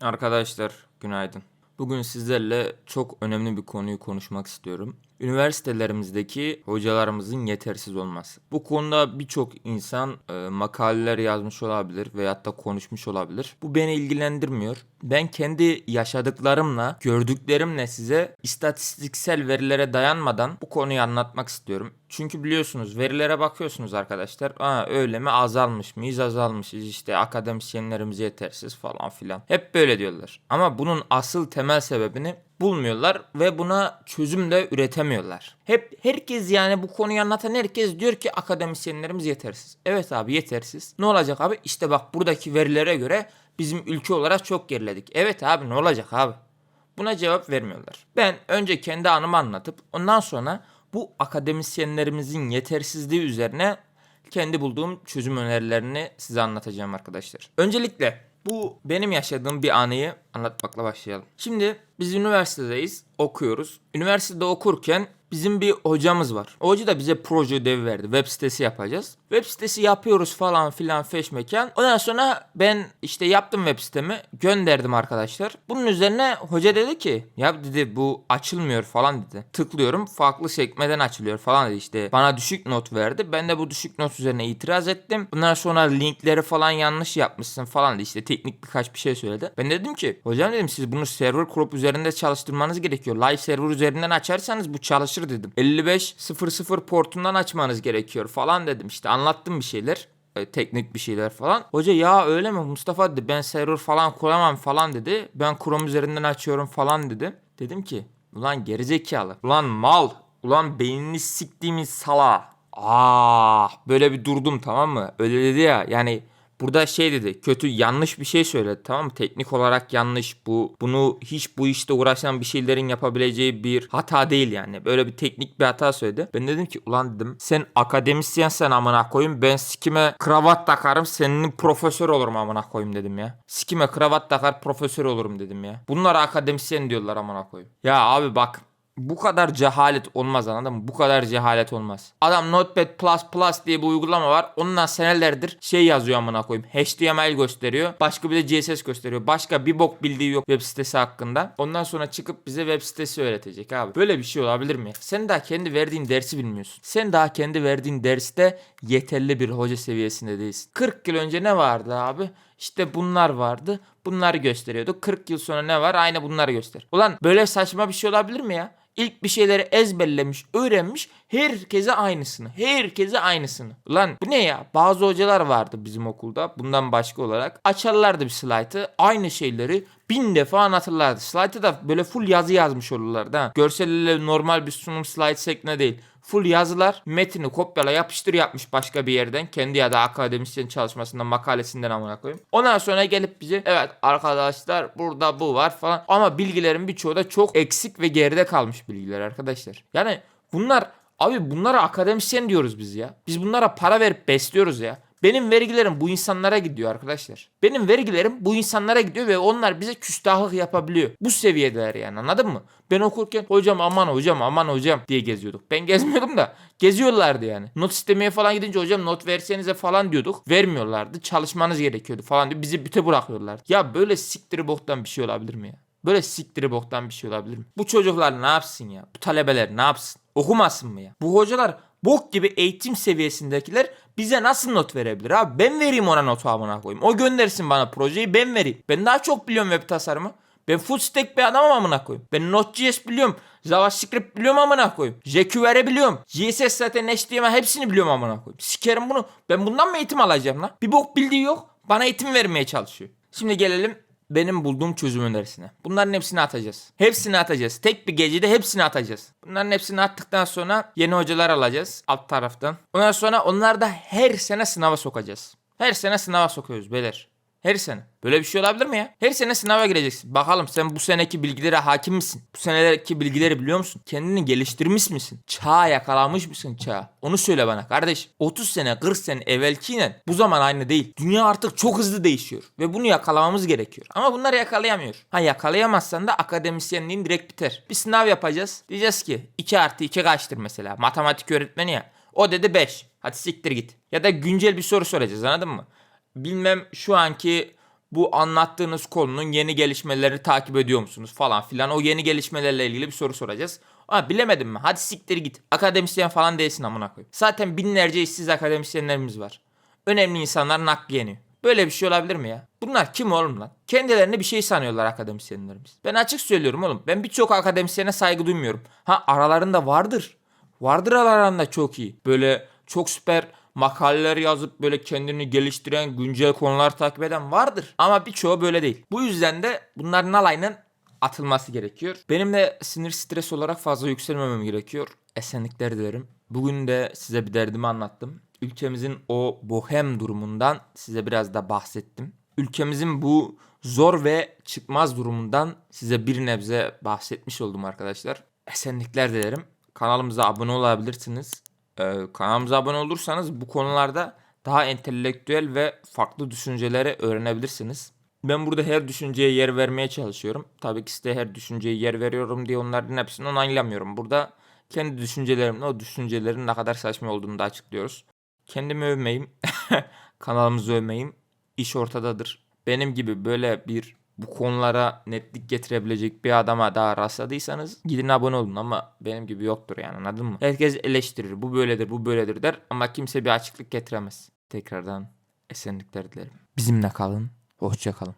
Arkadaşlar günaydın. Bugün sizlerle çok önemli bir konuyu konuşmak istiyorum. Üniversitelerimizdeki hocalarımızın yetersiz olması. Bu konuda birçok insan e, makaleler yazmış olabilir veyahut da konuşmuş olabilir. Bu beni ilgilendirmiyor. Ben kendi yaşadıklarımla, gördüklerimle size istatistiksel verilere dayanmadan bu konuyu anlatmak istiyorum. Çünkü biliyorsunuz verilere bakıyorsunuz arkadaşlar. Aa öyle mi azalmış mıyız azalmışız işte akademisyenlerimiz yetersiz falan filan. Hep böyle diyorlar. Ama bunun asıl temel sebebini bulmuyorlar ve buna çözüm de üretemiyorlar. Hep herkes yani bu konuyu anlatan herkes diyor ki akademisyenlerimiz yetersiz. Evet abi yetersiz. Ne olacak abi? İşte bak buradaki verilere göre bizim ülke olarak çok geriledik. Evet abi ne olacak abi? Buna cevap vermiyorlar. Ben önce kendi anımı anlatıp ondan sonra bu akademisyenlerimizin yetersizliği üzerine kendi bulduğum çözüm önerilerini size anlatacağım arkadaşlar. Öncelikle bu benim yaşadığım bir anıyı anlatmakla başlayalım. Şimdi biz üniversitedeyiz, okuyoruz. Üniversitede okurken bizim bir hocamız var. O hoca da bize proje ödevi verdi. Web sitesi yapacağız. Web sitesi yapıyoruz falan filan feşmeken. Ondan sonra ben işte yaptım web sitemi. Gönderdim arkadaşlar. Bunun üzerine hoca dedi ki ya dedi bu açılmıyor falan dedi. Tıklıyorum farklı sekmeden açılıyor falan dedi işte. Bana düşük not verdi. Ben de bu düşük not üzerine itiraz ettim. Bundan sonra linkleri falan yanlış yapmışsın falan dedi. İşte teknik birkaç bir şey söyledi. Ben dedim ki hocam dedim siz bunu server crop üzerinde çalıştırmanız gerekiyor. Live server üzerinden açarsanız bu çalışır dedim. 5500 portundan açmanız gerekiyor falan dedim. İşte anlattım bir şeyler e, teknik bir şeyler falan. Hoca ya öyle mi Mustafa dedi ben server falan kuramam falan dedi. Ben Chrome üzerinden açıyorum falan dedi. Dedim ki ulan gerizekalı. Ulan mal. Ulan beynini siktiğimiz sala. Ah böyle bir durdum tamam mı? Öyle dedi ya yani Burada şey dedi kötü yanlış bir şey söyledi tamam mı? Teknik olarak yanlış bu. Bunu hiç bu işte uğraşan bir şeylerin yapabileceği bir hata değil yani. Böyle bir teknik bir hata söyledi. Ben dedim ki ulan dedim sen akademisyensen amına koyayım ben sikime kravat takarım senin profesör olurum amına koyayım dedim ya. Sikime kravat takar profesör olurum dedim ya. Bunlara akademisyen diyorlar amına koyayım. Ya abi bak bu kadar cehalet olmaz anladın mı? Bu kadar cehalet olmaz. Adam Notepad++ diye bir uygulama var. Onunla senelerdir şey yazıyor amına koyayım. HTML gösteriyor. Başka bir de CSS gösteriyor. Başka bir bok bildiği yok web sitesi hakkında. Ondan sonra çıkıp bize web sitesi öğretecek abi. Böyle bir şey olabilir mi? Sen daha kendi verdiğin dersi bilmiyorsun. Sen daha kendi verdiğin derste yeterli bir hoca seviyesinde değilsin. 40 yıl önce ne vardı abi? İşte bunlar vardı. Bunları gösteriyordu. 40 yıl sonra ne var? Aynı bunları göster. Ulan böyle saçma bir şey olabilir mi ya? İlk bir şeyleri ezberlemiş, öğrenmiş, herkese aynısını. Herkese aynısını. Ulan bu ne ya? Bazı hocalar vardı bizim okulda bundan başka olarak. Açarlardı bir slaytı, aynı şeyleri bin defa anlatırlardı. Slaytı da böyle full yazı yazmış olurlardı ha. Normal bir sunum slide şeklinde değil full yazılar metini kopyala yapıştır yapmış başka bir yerden kendi ya da akademisyen çalışmasından makalesinden amına koyayım. Ondan sonra gelip bize evet arkadaşlar burada bu var falan ama bilgilerin birçoğu da çok eksik ve geride kalmış bilgiler arkadaşlar. Yani bunlar abi bunlara akademisyen diyoruz biz ya. Biz bunlara para verip besliyoruz ya. Benim vergilerim bu insanlara gidiyor arkadaşlar. Benim vergilerim bu insanlara gidiyor ve onlar bize küstahlık yapabiliyor. Bu seviyedeler yani anladın mı? Ben okurken hocam aman hocam aman hocam diye geziyorduk. Ben gezmiyordum da geziyorlardı yani. Not istemeye falan gidince hocam not versenize falan diyorduk. Vermiyorlardı. Çalışmanız gerekiyordu falan diye bizi büte bırakıyorlardı. Ya böyle siktiri boktan bir şey olabilir mi ya? Böyle siktiri boktan bir şey olabilir mi? Bu çocuklar ne yapsın ya? Bu talebeler ne yapsın? Okumasın mı ya? Bu hocalar bok gibi eğitim seviyesindekiler bize nasıl not verebilir abi? Ben vereyim ona notu amına koyayım. O göndersin bana projeyi ben vereyim. Ben daha çok biliyorum web tasarımı. Ben full stack bir adamım amına koyayım. Ben Node.js biliyorum. JavaScript biliyorum amına koyayım. jQuery biliyorum. CSS zaten HTML hepsini biliyorum amına koyayım. Sikerim bunu. Ben bundan mı eğitim alacağım lan? Bir bok bildiği yok. Bana eğitim vermeye çalışıyor. Şimdi gelelim benim bulduğum çözüm önerisine. Bunların hepsini atacağız. Hepsini atacağız. Tek bir gecede hepsini atacağız. Bunların hepsini attıktan sonra yeni hocalar alacağız alt taraftan. Ondan sonra onları da her sene sınava sokacağız. Her sene sınava sokuyoruz beyler. Her sene. Böyle bir şey olabilir mi ya? Her sene sınava gireceksin. Bakalım sen bu seneki bilgilere hakim misin? Bu senedeki bilgileri biliyor musun? Kendini geliştirmiş misin? Çağa yakalamış mısın çağa? Onu söyle bana kardeş. 30 sene 40 sene evvelkiyle bu zaman aynı değil. Dünya artık çok hızlı değişiyor. Ve bunu yakalamamız gerekiyor. Ama bunları yakalayamıyor. Ha yakalayamazsan da akademisyenliğin direkt biter. Bir sınav yapacağız. Diyeceğiz ki 2 artı 2 kaçtır mesela. Matematik öğretmeni ya. O dedi 5. Hadi siktir git. Ya da güncel bir soru soracağız anladın mı? Bilmem şu anki Bu anlattığınız konunun yeni gelişmelerini takip ediyor musunuz falan filan. O yeni gelişmelerle ilgili bir soru soracağız. Ha bilemedim mi? Hadi siktir git. Akademisyen falan değilsin amına koyayım. Zaten binlerce işsiz akademisyenlerimiz var. Önemli insanların hakkı yeniyor. Böyle bir şey olabilir mi ya? Bunlar kim oğlum lan? Kendilerini bir şey sanıyorlar akademisyenlerimiz. Ben açık söylüyorum oğlum. Ben birçok akademisyene saygı duymuyorum. Ha aralarında vardır. Vardır aralarında çok iyi. Böyle çok süper makaleler yazıp böyle kendini geliştiren, güncel konular takip eden vardır. Ama birçoğu böyle değil. Bu yüzden de bunların alayının atılması gerekiyor. Benim de sinir stres olarak fazla yükselmemem gerekiyor. Esenlikler dilerim. Bugün de size bir derdimi anlattım. Ülkemizin o bohem durumundan size biraz da bahsettim. Ülkemizin bu zor ve çıkmaz durumundan size bir nebze bahsetmiş oldum arkadaşlar. Esenlikler dilerim. Kanalımıza abone olabilirsiniz. Ee, kanalımıza abone olursanız bu konularda daha entelektüel ve farklı düşünceleri öğrenebilirsiniz. Ben burada her düşünceye yer vermeye çalışıyorum. Tabii ki size her düşünceye yer veriyorum diye onların hepsini onaylamıyorum. Burada kendi düşüncelerimle o düşüncelerin ne kadar saçma olduğunu da açıklıyoruz. Kendimi övmeyeyim, kanalımızı övmeyeyim. İş ortadadır. Benim gibi böyle bir bu konulara netlik getirebilecek bir adama daha rastladıysanız gidin abone olun ama benim gibi yoktur yani anladın mı? Herkes eleştirir. Bu böyledir, bu böyledir der ama kimse bir açıklık getiremez. Tekrardan esenlikler dilerim. Bizimle kalın. Hoşça kalın.